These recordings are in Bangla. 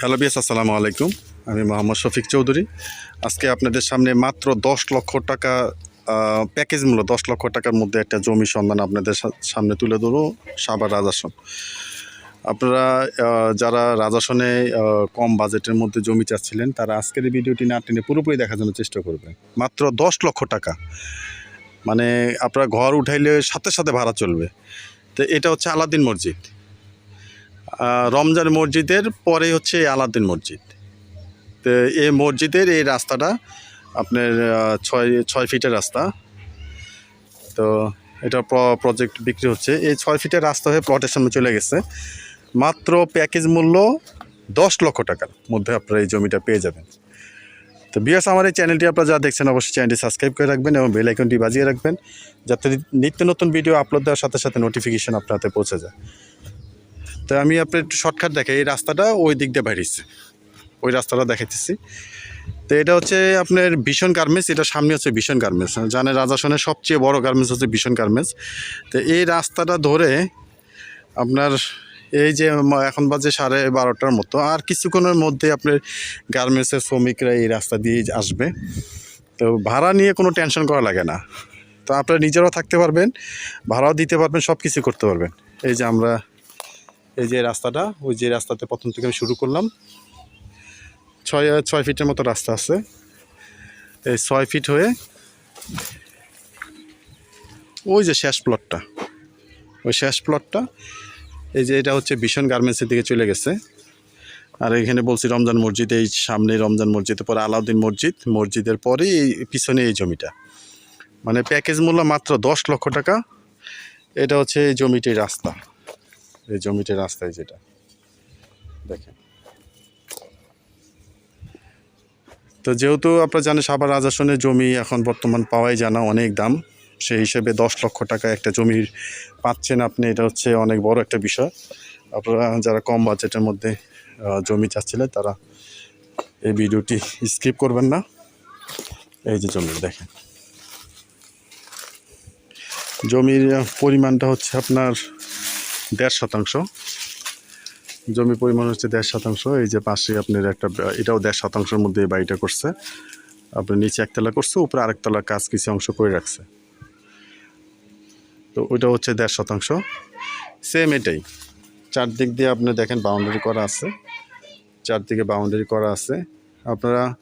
হ্যালো বিয়াস, আসসালামু আলাইকুম। আমি মোহাম্মদ শফিক চৌধুরী। আজকে আপনাদের সামনে মাত্র দশ লক্ষ টাকা প্যাকেজ মূল্য, দশ লক্ষ টাকার মধ্যে একটা জমি সন্ধান আপনাদের সামনে তুলে ধরবো সাবার রাজাসন। আপনারা যারা রাজাসনে কম বাজেটের মধ্যে জমি চাচ্ছিলেন, তারা আজকের এই ভিডিওটি না টেনে পুরোপুরি দেখার জন্য চেষ্টা করবেন। মাত্র দশ লক্ষ টাকা। মানে আপনারা ঘর উঠাইলে সাথে সাথে ভাড়া চলবে। তো এটা হচ্ছে আলাদিন মসজিদ। রমজান মসজিদের পরে হচ্ছে এই আলাদ্দিন মসজিদ। তো এই মসজিদের এই রাস্তাটা আপনার ছয় ছয় ফিটের রাস্তা। তো এটা প্রজেক্ট বিক্রি হচ্ছে। এই ছয় ফিটের রাস্তা হয়ে প্লটের সামনে চলে গেছে। মাত্র প্যাকেজ মূল্য দশ লক্ষ টাকার মধ্যে আপনারা এই জমিটা পেয়ে যাবেন। তো বিয়াস আমার এই চ্যানেলটি আপনারা যা দেখছেন, অবশ্যই চ্যানেলটি সাবস্ক্রাইব করে রাখবেন এবং বেল আইকনটি বাজিয়ে রাখবেন, যাতে নিত্য নতুন ভিডিও আপলোড দেওয়ার সাথে সাথে নোটিফিকেশন আপনার হাতে পৌঁছে যায়। তো আমি আপনার একটু শর্টকাট দেখাই। এই রাস্তাটা ওই দিক দিয়ে বাইরেছে ওই রাস্তাটা দেখাইতেছি। তো এটা হচ্ছে আপনার ভীষণ গার্মেন্টস। এটা সামনে হচ্ছে ভীষণ গার্মেন্টস। জানেন রাজাসনের সবচেয়ে বড় গার্মেন্টস হচ্ছে ভীষণ গার্মেন্টস। তো এই রাস্তাটা ধরে আপনার এই যে এখন বাজে সাড়ে বারোটার মতো। আর কিছুক্ষণের মধ্যে আপনার গার্মেন্টসের শ্রমিকরা এই রাস্তা দিয়ে আসবে। তো ভাড়া নিয়ে কোনো টেনশন করা লাগে না। তো আপনারা নিজেরাও থাকতে পারবেন, ভাড়াও দিতে পারবেন সব কিছু করতে পারবেন। এই যে আমরা এই যে রাস্তাটা, ওই যে রাস্তাতে প্রথম থেকে আমি শুরু করলাম। ছয় ছয় ফিটের মতো রাস্তা আছে। এই ছয় ফিট হয়ে ওই যে শেষ প্লটটা ওই শেষ প্লটটা এই যে এটা হচ্ছে ভীষণ গার্মেন্টসের দিকে চলে গেছে। আর এখানে বলছি রমজান মসজিদ, এই সামনে রমজান মসজিদের পরে আলাউদ্দিন মসজিদ। মসজিদের পরে এই পিছনে এই জমিটা। মানে প্যাকেজ মূল্য মাত্র দশ লক্ষ টাকা। এটা হচ্ছে এই জমিটির রাস্তা। এই জমিটির রাস্তায় যেটা। দেখেন। তো যেহেতু আপনারা জানেন সাবার রাজাসনের জমি এখন বর্তমান পাওয়াই জানা অনেক দাম, সেই হিসেবে দশ লক্ষ টাকা একটা জমির পাচ্ছেন আপনি, এটা হচ্ছে অনেক বড় একটা বিষয়। আপনারা যারা কম বাজেটের মধ্যে জমি চাচ্ছিলেন, তারা এই ভিডিওটি স্কিপ করবেন না। এই যে জমি, দেখেন। জমির পরিমাণটা হচ্ছে আপনার দেড় শতাংশ। জমির পরিমাণ হচ্ছে দেড় শতাংশ। এই যে পাশে আপনার একটা, এটাও দেড় শতাংশের মধ্যে এই বাড়িটা করছে। আপনার নিচে একতলা করছে, উপরে আরেকতলা কাজ কিছু অংশ করে রাখছে। তো ওইটা হচ্ছে দেড় শতাংশ। সেম এটাই। চারদিক দিয়ে আপনি দেখেন বাউন্ডারি করা আছে। চারদিকে বাউন্ডারি করা আছে। আপনারা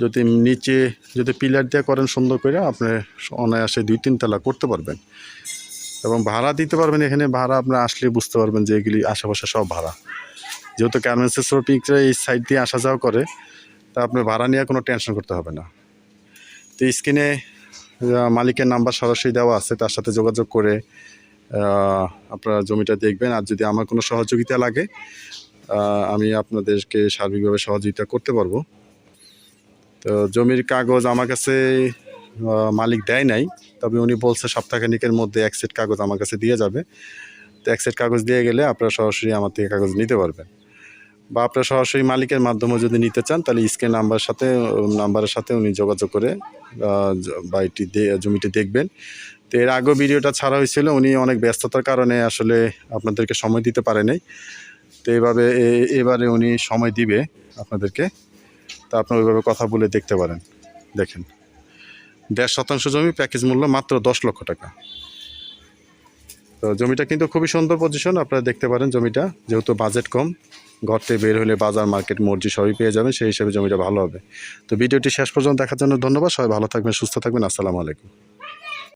যদি নিচে যদি পিলার দিয়ে করেন সুন্দর করে, আপনি অনায়াসে দুই তিন তলা করতে পারবেন। এবং ভাড়া দিতে পারবেন এখানে। ভাড়া আপনারা আসলে বুঝতে পারবেন যে এগুলি আশেপাশে সব ভাড়া। যেহেতু গার্মেন্টসের শ্রমিকরা এই সাইড দিয়ে আসা যাওয়া করে, তা আপনার ভাড়া নিয়ে কোনো টেনশন করতে হবে না। তো স্ক্রিনে মালিকের নাম্বার সরাসরি দেওয়া আছে, তার সাথে যোগাযোগ করে আপনারা জমিটা দেখবেন। আর যদি আমার কোনো সহযোগিতা লাগে আমি আপনাদেরকে সার্বিকভাবে সহযোগিতা করতে পারব। তো জমির কাগজ আমার কাছে মালিক দেয় নাই। তবে উনি বলছে সপ্তাহখানিকের মধ্যে এক সেট কাগজ আমার কাছে দিয়ে যাবে। তো এক সেট কাগজ দিয়ে গেলে আপনারা সরাসরি আমার থেকে কাগজ নিতে পারবেন। বা আপনারা সরাসরি মালিকের মাধ্যমে যদি নিতে চান, তাহলে স্ক্রিন নাম্বার সাথে, নাম্বারের সাথে উনি যোগাযোগ করে বাড়িটি জমিটি দেখবেন। তো এর আগেও ভিডিওটা ছাড়া হয়েছিল, উনি অনেক ব্যস্ততার কারণে আসলে আপনাদেরকে সময় দিতে পারে নাই। তো এইভাবে এ- এবারে উনি সময় দিবে আপনাদেরকে। তা আপনারা ওইভাবে কথা বলে দেখতে পারেন। দেখেন। দেড় শতাংশ জমি প্যাকেজ মূল্য মাত্র দশ লক্ষ টাকা। তো জমিটা কিন্তু খুবই সুন্দর পজিশন আপনারা দেখতে পারেন জমিটা, যেহেতু বাজেট কম ঘরতে বের হলে বাজার মার্কেট মর্জি সবই পেয়ে যাবেন, সেই হিসেবে জমিটা ভালো হবে। তো ভিডিওটি শেষ পর্যন্ত দেখার জন্য ধন্যবাদ, সবাই ভালো থাকবেন, সুস্থ থাকবেন, আসসালামু আলাইকুম।